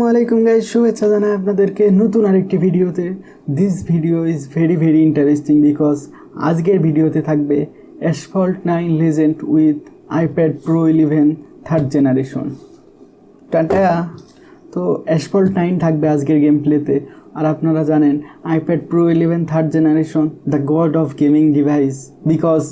আসসালামু আলাইকুম গাইজ শুভেচ্ছা জানাই আপনাদেরকে নতুন আরেকটি ভিডিওতে। This video is very very interesting because আজকের ভিডিওতে থাকবে Asphalt nine legend with iPad Pro eleven third generation tata. তো অ্যাসফল্ট নাইন থাকবে আজকের গেম প্লেতে আর আপনারা জানেন iPad pro eleven third generation the god of gaming device because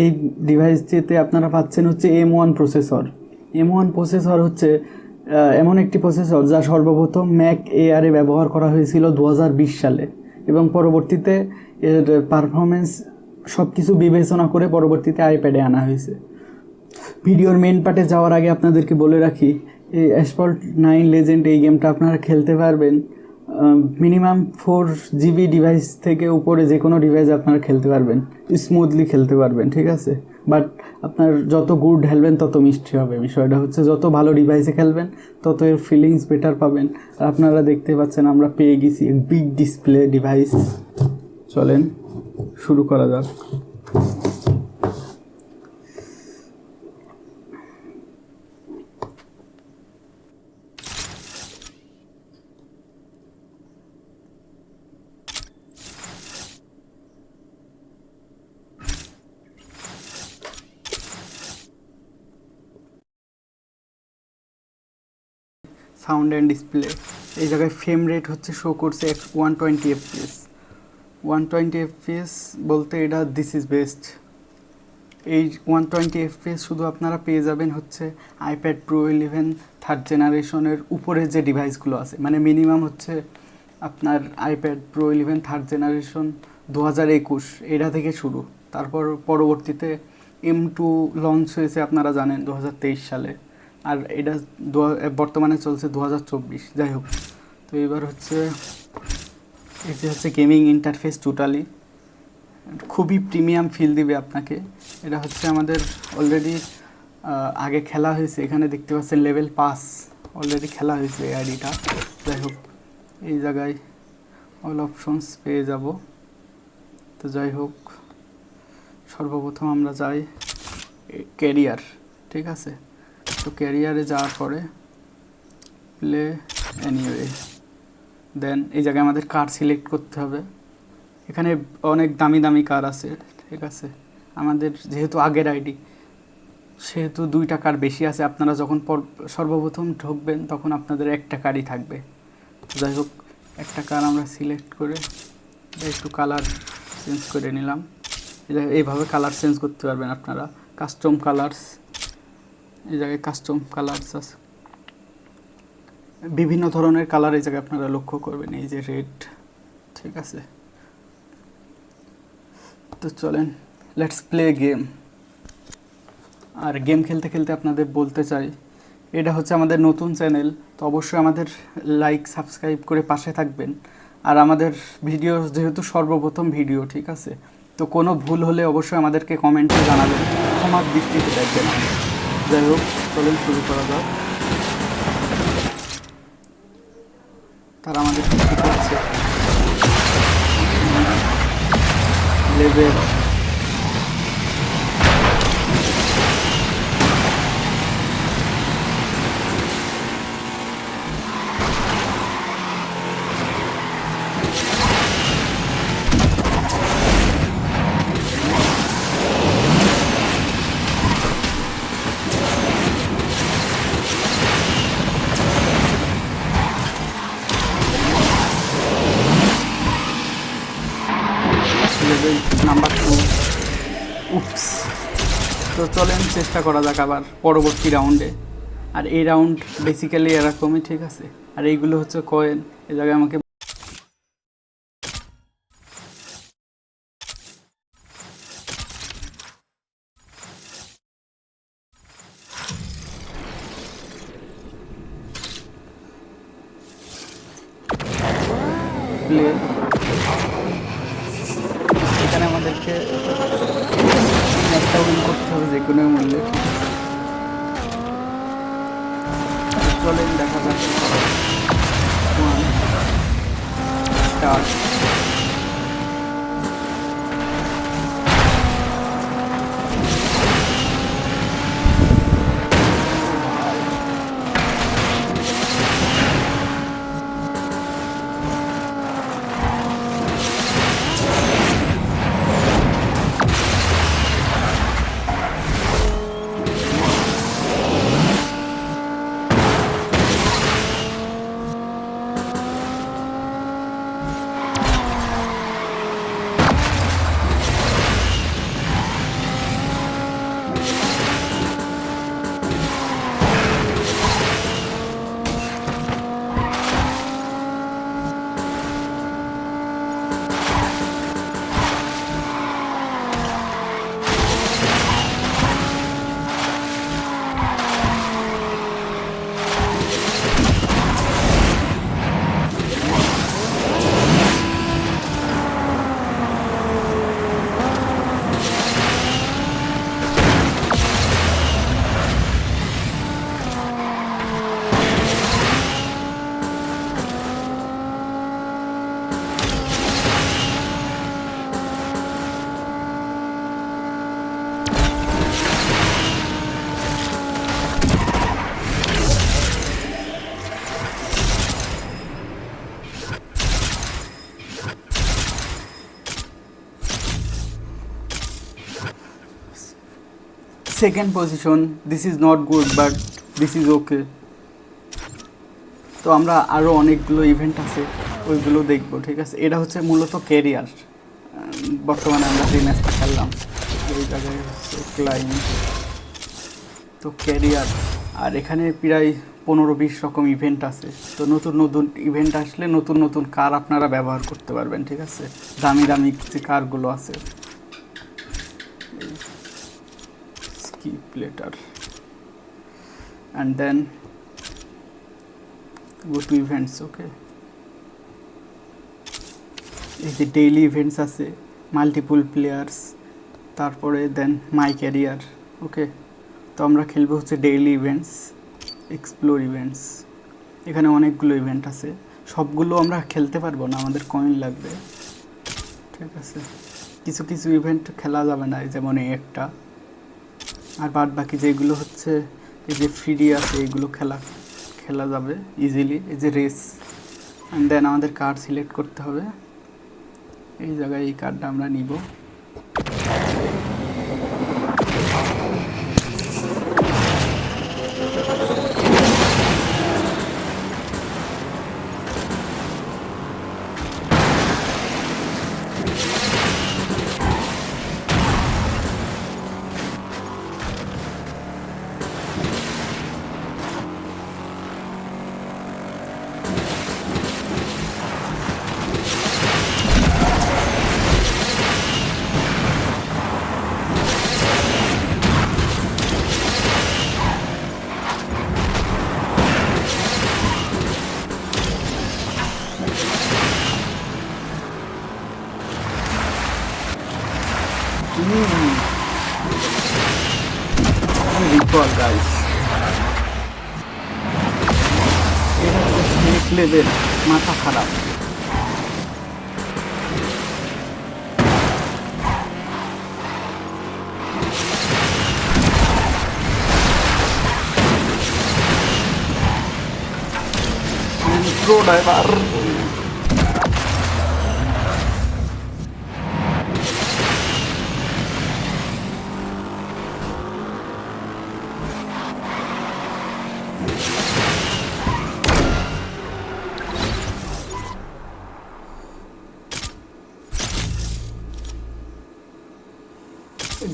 এই ডিভাইসটিতে আপনারা পাচ্ছেন হচ্ছে M one processor M one processor হচ্ছে এমন একটি প্রসেসর যা সর্বপ্রথম ম্যাক এআরে ব্যবহার করা হয়েছিল দু হাজার বিশ সালে এবং পরবর্তীতে এর পারফরমেন্স সব কিছু বিবেচনা করে পরবর্তীতে আইপ্যাডে আনা হয়েছে। ভিডিওর মেন পার্টে যাওয়ার আগে আপনাদেরকে বলে রাখি, এই অ্যাসফল্ট নাইন লেজেন্ড এই গেমটা আপনারা খেলতে পারবেন। মিনিমাম ফোর জিবি ডিভাইস থেকে উপরে যে কোনো ডিভাইস আপনারা খেলতে পারবেন। স্মুথলি খেলতে পারবেন, ঠিক আছে? বাট আপনার যত গুড খেলবেন, তত মিষ্টি হবে। বিষয়টা হচ্ছে যত ভালো ডিভাইসে খেলবেন, তত এর ফিলিংস বেটার পাবেন। আর আপনারা দেখতে পাচ্ছেন, আমরা পেয়ে গেছি বিগ ডিসপ্লে ডিভাইস চলেন, শুরু করা যাক। সাউন্ড অ্যান্ড ডিসপ্লে এই জায়গায় ফ্রেম রেট হচ্ছে শো করছে one twenty FPS one twenty FPS বলতে এটা দিস ইজ বেস্ট এই ওয়ান টোয়েন্টি এফপিএস শুধু আপনারা পেয়ে যাবেন হচ্ছে আইপ্যাড প্রো ইলেভেন থার্ড জেনারেশনের উপরে যে ডিভাইসগুলো আছে। মানে মিনিমাম হচ্ছে আপনার iPad pro eleven third generation দু হাজার একুশ, এটা থেকে শুরু। তারপর পরবর্তীতে এম টু লঞ্চ হয়েছে আপনারা জানেন দু হাজার তেইশ সালে। আর এটা বর্তমানে চলছে দু হাজার চব্বিশ, যাই হোক। তো এবার হচ্ছে যে হচ্ছে গেমিং ইন্টারফেস টোটালি। খুবই প্রিমিয়াম ফিল দিবে আপনাকে। এটা হচ্ছে আমাদের অলরেডি আগে খেলা হয়েছে। এখানে দেখতে পাচ্ছেন লেভেল পাস অলরেডি খেলা হয়েছে এই আইডিটা। যাই হোক, এই জায়গায় অল অপশনস পেয়ে যাব। তো যাই হোক, সর্বপ্রথম আমরা যাই ক্যারিয়ার ঠিক আছে? তো ক্যারিয়ারে যাওয়ার পরে প্লে এনিওয়ে দেন এই জায়গায় আমাদের কার সিলেক্ট করতে হবে। এখানে অনেক দামি দামি কার আছে, ঠিক আছে? আমাদের যেহেতু আগের আইডি সেহেতু দুই টাকার বেশি আছে। আপনারা যখন পর- সর্বপ্রথম ঢুকবেন, তখন আপনাদের একটা কারই থাকবে। যাই হোক, একটা কার আমরা সিলেক্ট করে একটু কালার চেঞ্জ করে নিলাম। এইভাবে কালার চেঞ্জ করতে পারবেন আপনারা। কাস্টম কালার্স এই জায়গায় কাস্টম কালার্স আছে। বিভিন্ন ধরনের কালার এই জায়গায় আপনারা লক্ষ্য করবেন, এই যে রেড ঠিক আছে। তো চলেন লেটস প্লে গেম আর গেম খেলতে খেলতে আপনাদের বলতে চাই, এটা হচ্ছে আমাদের নতুন চ্যানেল তো অবশ্যই আমাদের লাইক সাবস্ক্রাইব করে পাশে থাকবেন। আর আমাদের ভিডিও যেহেতু সর্বপ্রথম ভিডিও ঠিক আছে? তো কোনো ভুল হলে অবশ্যই আমাদেরকে কমেন্টে জানাবেন, ক্ষমার দৃষ্টিতে দেখবেন। যাই হোক চলেন শুরু করা যাক। তারা আমাদের level level number two oops তো চলেন চেষ্টা করা যাক আবার পরবর্তী রাউন্ডে আর এই রাউন্ড বেসিক্যালি এরকমই, ঠিক আছে? আর এইগুলো হচ্ছে কয়েন এই জায়গায় আমাকে প্লে আমাদেরকে একটা করতে হবে যে কোনো মূল্যে। চলেন দেখা যাক। Start second position this is not good but this is okay তো আমরা আরও অনেকগুলো ইভেন্ট আছে, ওইগুলো দেখব, ঠিক আছে? এটা হচ্ছে মূলত ক্যারিয়ার বর্তমানে আমরা যে ম্যাচটা খেললাম এই জায়গায় হচ্ছে ক্লাইম তো ক্যারিয়ার আর এখানে প্রায় পনেরো বিশ রকম ইভেন্ট আছে। তো নতুন নতুন ইভেন্ট আসলে নতুন নতুন কার আপনারা ব্যবহার করতে পারবেন, ঠিক আছে? দামি দামি যে কারগুলো আছে। Skip later. And then go to events, okay? এই যে ডেইলি ইভেন্টস আছে মাল্টিপুল প্লেয়ার্স তারপরে দেন মাই ক্যারিয়ার ওকে তো আমরা খেলব হচ্ছে ডেইলি ইভেন্টস এক্সপ্লোর ইভেন্টস এখানে অনেকগুলো ইভেন্ট আছে। সবগুলো আমরা খেলতে পারব না, আমাদের কয়েন লাগবে। ঠিক আছে? কিছু কিছু ইভেন্ট খেলা যাবে না যেমন এই একটা। আর বাদ বাকি যেগুলো হচ্ছে, এই যে ফ্রি আছে এইগুলো খেলা খেলা যাবে ইজিলি এই যে রেস অ্যান্ড দেন আমাদের কার্ড সিলেক্ট করতে হবে। এই জায়গায় এই কার্ডটা আমরা নিব। হচ্ছে নেক্সট লেভেল মাথা খারাপ প্রো ড্রাইভার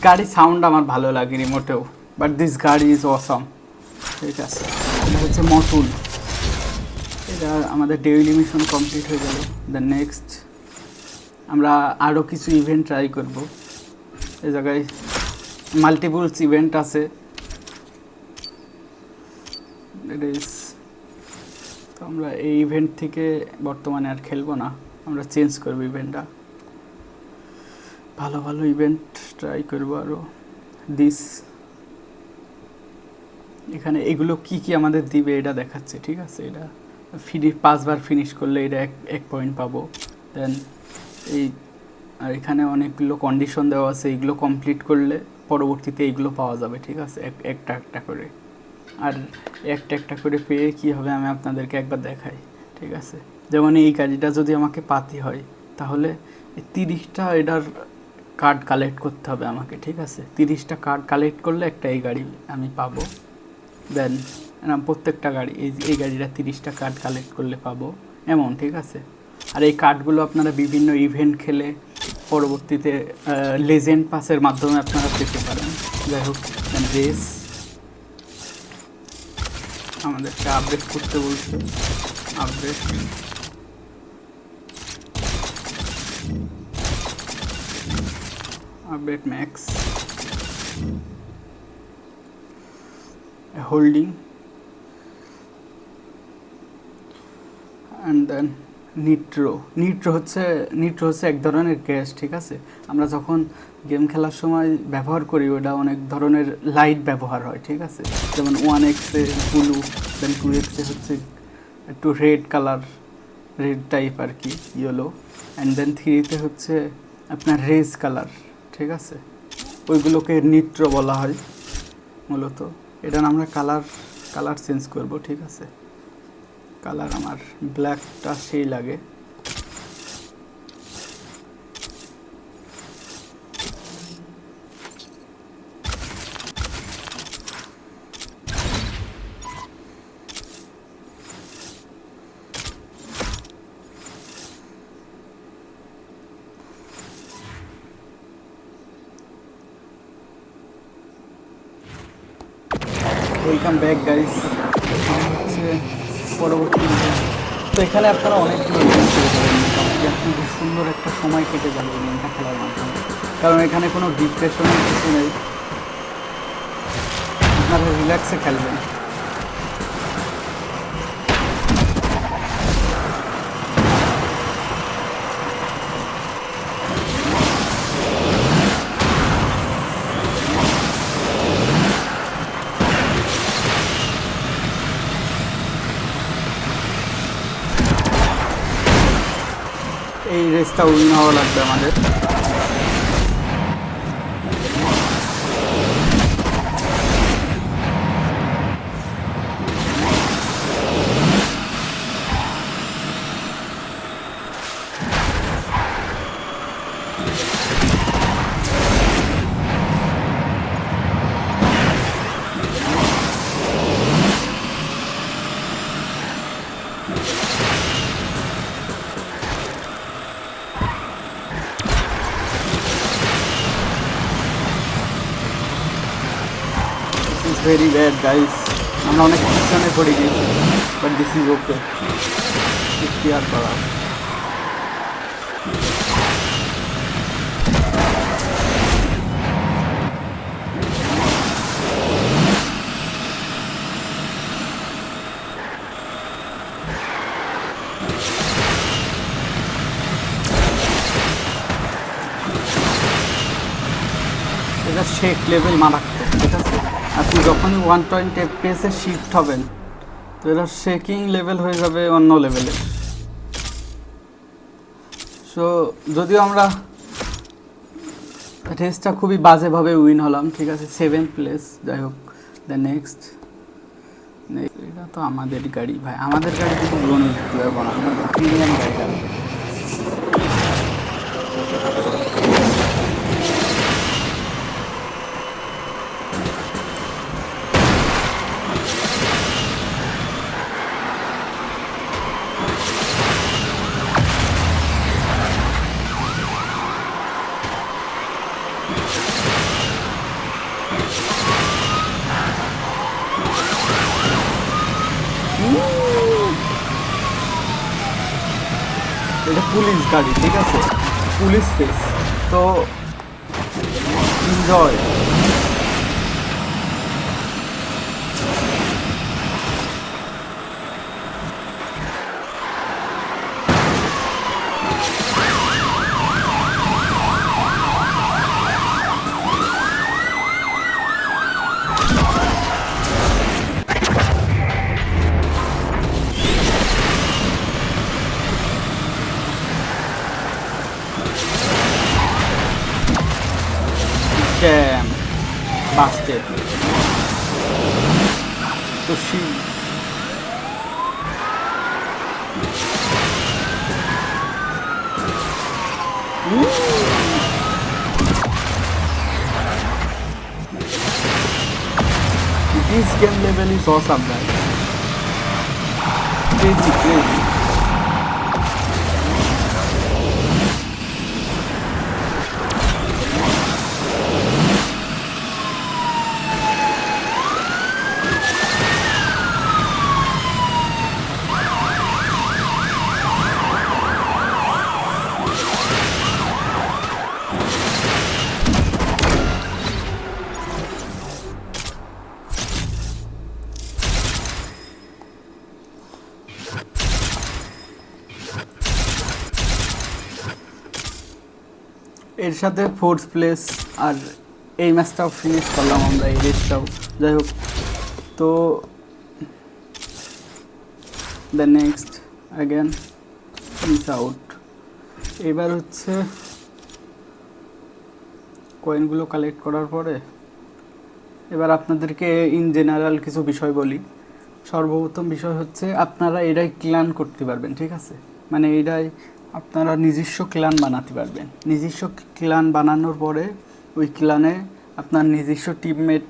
গাড়ি সাউন্ড আমার ভালো লাগে রিমোটেও বাট দিস গাড়ি ইজ অসম ঠিক আছে। এটা হচ্ছে মতুল। এটা আমাদের ডেইলি মিশন কমপ্লিট হয়ে গেল। দ্য নেক্সট আমরা আরও কিছু ইভেন্ট ট্রাই করব। এ জায়গায় মাল্টিপলস ইভেন্ট আছে। তো আমরা এই ইভেন্ট থেকে বর্তমানে আর খেলব না। আমরা চেঞ্জ করব ইভেন্টটা ভালো ভালো ইভেন্ট ট্রাই করব আরও দিস এখানে এগুলো কি কি আমাদের দিবে এটা দেখাচ্ছে, ঠিক আছে? এটা ফিনি পাঁচবার ফিনিশ করলে এটা এক এক পয়েন্ট পাবো। দেন এই, আর এখানে অনেকগুলো কন্ডিশন দেওয়া আছে এইগুলো কমপ্লিট করলে পরবর্তীতে এইগুলো পাওয়া যাবে, ঠিক আছে? এক, একটা একটা করে। আর একটা একটা করে পেয়ে কি হবে আমি আপনাদেরকে একবার দেখাই, ঠিক আছে? যেমন এই গাড়িটা যদি আমাকে পাতি হয়, তাহলে তিরিশটা এটার কার্ড কালেক্ট করতে হবে আমাকে, ঠিক আছে? তিরিশটা কার্ড কালেক্ট করলে একটা এই গাড়ি আমি পাবো। দেন প্রত্যেকটা গাড়ি, এই এই গাড়িটা তিরিশটা কার্ড কালেক্ট করলে পাবো। এমন, ঠিক আছে? আর এই কার্ডগুলো আপনারা বিভিন্ন ইভেন্ট খেলে পরবর্তীতে লেজেন্ড পাসের মাধ্যমে আপনারা পেতে পারেন। যাই হোক রেস আমাদেরকে আপডেট করতে বলছে। Update update max holding and then nitro nitro হচ্ছে নিট্রো হচ্ছে এক ধরনের গ্যাস ঠিক আছে? আমরা যখন গেম খেলার সময় ব্যবহার করি ওটা অনেক ধরনের লাইট ব্যবহার হয়, ঠিক আছে? যেমন ওয়ান এক্সে ব্লু দেন টু এক্সে হচ্ছে একটু রেড কালার রেড টাইপ আর কি ইয়েলো অ্যান্ড দেন থ্রিতে হচ্ছে আপনার রেজ কালার ঠিক আছে? ওইগুলোকে নিত্র বলা হয় মূলত। এটা আমরা কালার কালার চেঞ্জ করব, ঠিক আছে? কালার আমার ব্ল্যাকটা সেই লাগে। ওয়েলকাম ব্যাক গাইস হচ্ছে পরবর্তী। তো এখানে আপনারা অনেকগুলো গেম খেলতে পারেন আপনি খুব সুন্দর একটা সময় কেটে যাবে গেমটা খেলার মাধ্যমে। কারণ এখানে কোনো ডিপ্রেশনের কিছু নেই। আপনারা রিল্যাক্সে খেলবেন। এই রেসটা উইন হওয়া লাগবে আমাদের। ভেরি ব্যাড গাইস আমরা অনেক পিছনে পড়ে গেছি বাট দিস ইজ ওকে কি আর করা এটা শেক লেভেল মারাত্মক ঠিক আছে আপনি যখনই ওয়ান টোয়েন্টি এফপিএসে শিফট হবেন, তো এটা শেকিং লেভেল হয়ে যাবে অন্য লেভেলে সো যদিও আমরা রেসটা খুবই বাজেভাবে উইন হলাম, ঠিক আছে সেভেন প্লেস যাই হোক দ্য নেক্সট এটা তো আমাদের গাড়ি ভাই, আমাদের গাড়ি কিন্তু লোন দিতে না প্রিমিয়াম গাড়ি গাড়ি ঠিক আছে? Police case. তো এনজয় Damn. Busted. তো she This game level is awesome, man. Crazy, crazy. সাথে ফোর্থ প্লেস আর এই ম্যাচটাও ফিনিশ করলাম আমরা, এই রেসটাও যাই হোক, তো the next again miss out এবার হচ্ছে কয়েনগুলো কালেক্ট করার পরে, এবার আপনাদেরকে ইন জেনারেল কিছু বিষয় বলি। সর্বপ্রথম বিষয় হচ্ছে, আপনারা এটাই ক্লান করতে পারবেন, ঠিক আছে? মানে এটাই আপনারা নিজস্ব ক্লান বানাতে পারবেন। নিজস্ব ক্লান বানানোর পরে ওই ক্লানে আপনার নিজস্ব টিমমেট